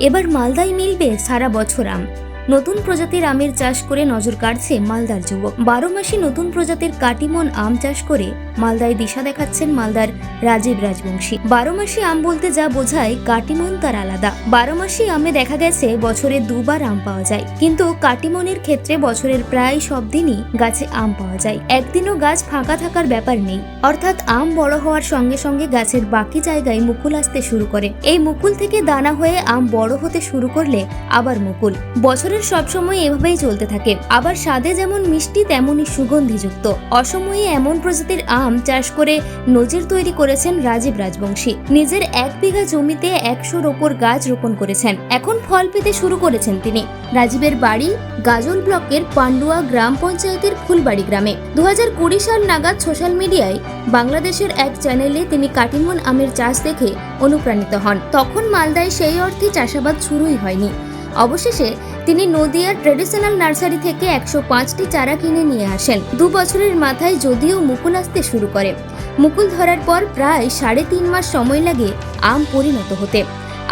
এবার মালদায় মিলবে সারা বছর আম। নতুন প্রজাতির আমের চাষ করে নজর কাড়ছে মালদার যুবক। বারো মাসে নতুন প্রজাতির কাটিমন আম চাষ করে মালদায় দিশা দেখাচ্ছেন মালদার রাজীব রাজবংশী। বারো মাসি আম বলতে যা বোঝায়, কাটিমন তার আলাদা। বারো মাসি আমে দেখা গেছে বছরে দুবার আম পাওয়া যায়। কিন্তু কাটিমনের ক্ষেত্রে বছরের প্রায় সব দিনই গাছে আম পাওয়া যায়। একদিনও গাছ ফাঁকা থাকার ব্যাপার নেই। অর্থাৎ আম বড় হওয়ার সঙ্গে সঙ্গে গাছের বাকি জায়গায় মুকুল আসতে শুরু করে। এই মুকুল থেকে দানা হয়ে আম বড় হতে শুরু করলে আবার মুকুল। বছরের সবসময় এভাবেই চলতে থাকে। আবার স্বাদে যেমন মিষ্টি, তেমনই সুগন্ধিযুক্ত। অসময়ে এমন প্রজাতির আম চাষ করে নজির তৈরি করেছেন রাজীব রাজবংশী। নিজের এক বিঘা জমিতে একশোর ওপর গাছ রোপণ করেছেন। এখন ফল পেতে শুরু করেছেন তিনি। রাজীবের বাড়ি গাজল ব্লকের পান্ডুয়া গ্রাম পঞ্চায়েতের ফুলবাড়ি গ্রামে। দু সাল নাগাদ সোশ্যাল মিডিয়ায় বাংলাদেশের এক চ্যানেলে তিনি কাটিমন আমের চাষ দেখে অনুপ্রাণিত হন। তখন মালদায় সেই অর্থে চাষাবাদ শুরুই হয়নি। অবশেষে তিনি নদিয়ার ট্রেডিশনাল নার্সারি থেকে একশো পাঁচটি চারা কিনে নিয়ে আসেন। দু বছরের মাথায় যদিও মুকুল আসতে শুরু করে। মুকুল ধরার পর প্রায় সাড়ে তিন মাস সময় লাগে আম পরিণত হতে।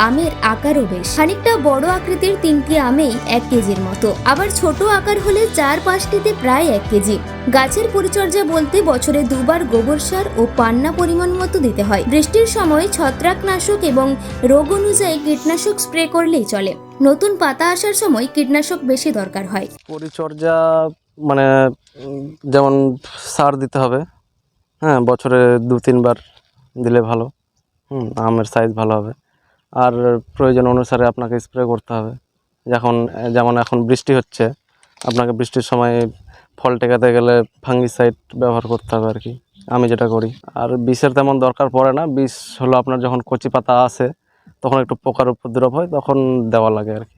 আমের আকারও বেশ। খানিকটা বড় আকৃতির তিনটি আমেই এক কেজির মতো। আবার ছোট আকার হলে চার পাঁচটিতে প্রায় এক কেজি। গাছের পরিচর্যা বলতে বছরে দুবার গোবর সার ও পান্না পরিমাণ মতো দিতে হয়। বৃষ্টির সময় ছত্রাকনাশক এবং রোগ অনুযায়ী কীটনাশক স্প্রে করলেই চলে। নতুন পাতা আসার সময় কীটনাশক বেশি দরকার হয়। পরিচর্যা মানে যেমন সার দিতে হবে হ্যাঁ বছরে দু তিনবার দিলে ভালো। হুম, আমের সাইজ ভালো হবে। আর প্রয়োজন অনুসারে আপনাকে স্প্রে করতে হবে। যখন, যেমন এখন বৃষ্টি হচ্ছে, আপনাকে বৃষ্টির সময় ফল টেকাতে গেলে ফাঙ্গিসাইড ব্যবহার করতে হবে আর কি আমি যেটা করি। আর বিষের তেমন দরকার পড়ে না, বিষ হলো আপনার যখন কচি পাতা আসে তখন একটু পোকার উপদ্রব হয়, তখন দেওয়া লাগে আর কি